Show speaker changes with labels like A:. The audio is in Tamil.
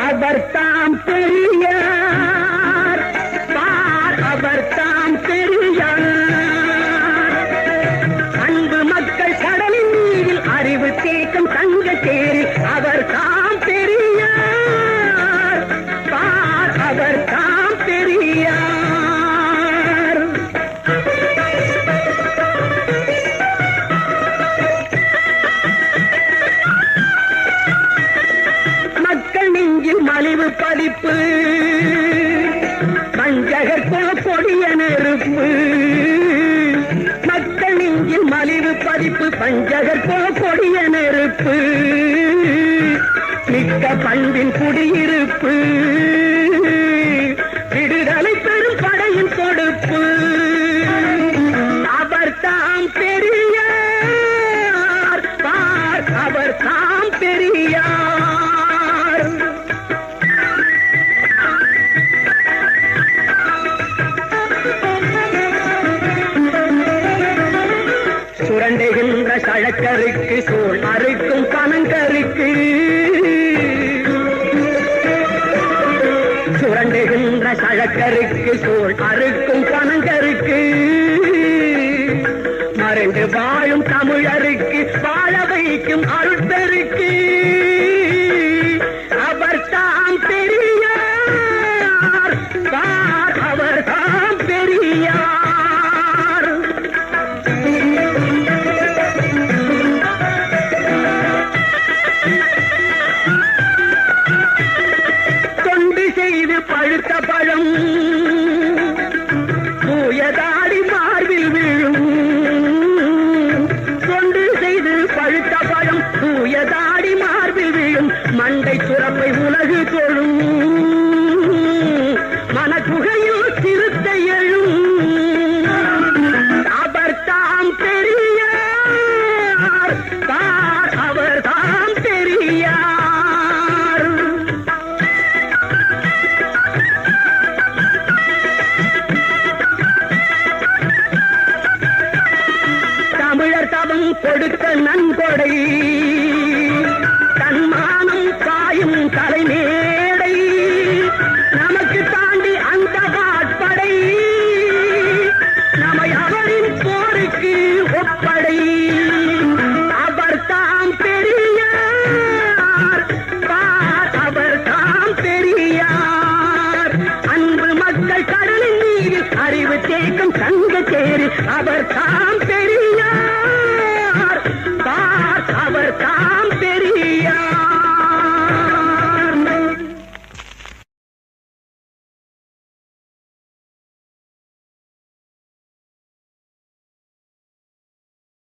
A: அவர் தாம் கொடிய நெருப்பு மக்கள் நெஞ்சில் மலிவு பதிப்பு பஞ்சகர் கொடிய நெருப்பு. மிக்க பண்பின் குடியிருப்பு. விடுதலை பெறும் படையின் கொடுப்பு அவர் தாம் பெரியார். அவர் தாம் பெரியார். சுரண்டுகின்ற கோள் சூழ் அறுக்கும் கணங்கருக்கு சுரண்டுகின்ற சழக்கருக்கு கோள் அறுக்கும் கணங்கருக்கு மறைந்து வாழும் தமிழருக்கு வாழ வைக்கும் அருட்பெருக்கு. அவர் தாம் பெரியார். பார் அவர் தாம் பெரியார். பழுத்த கொடுத்த நன்கொடை தன்மானம் காயும் தலைமேடை. நமக்கு தாண்டி அந்த வாட்படை நம்மை அவரின் போருக்கு ஒப்படை. அவர் தாம் பெரியார். அவர் தாம் பெரியார். அன்பு மக்கள் கடலின் நீரில் அறிவு தேக்கம் தங்க தேரி. அவர் தாம் பெரியார்.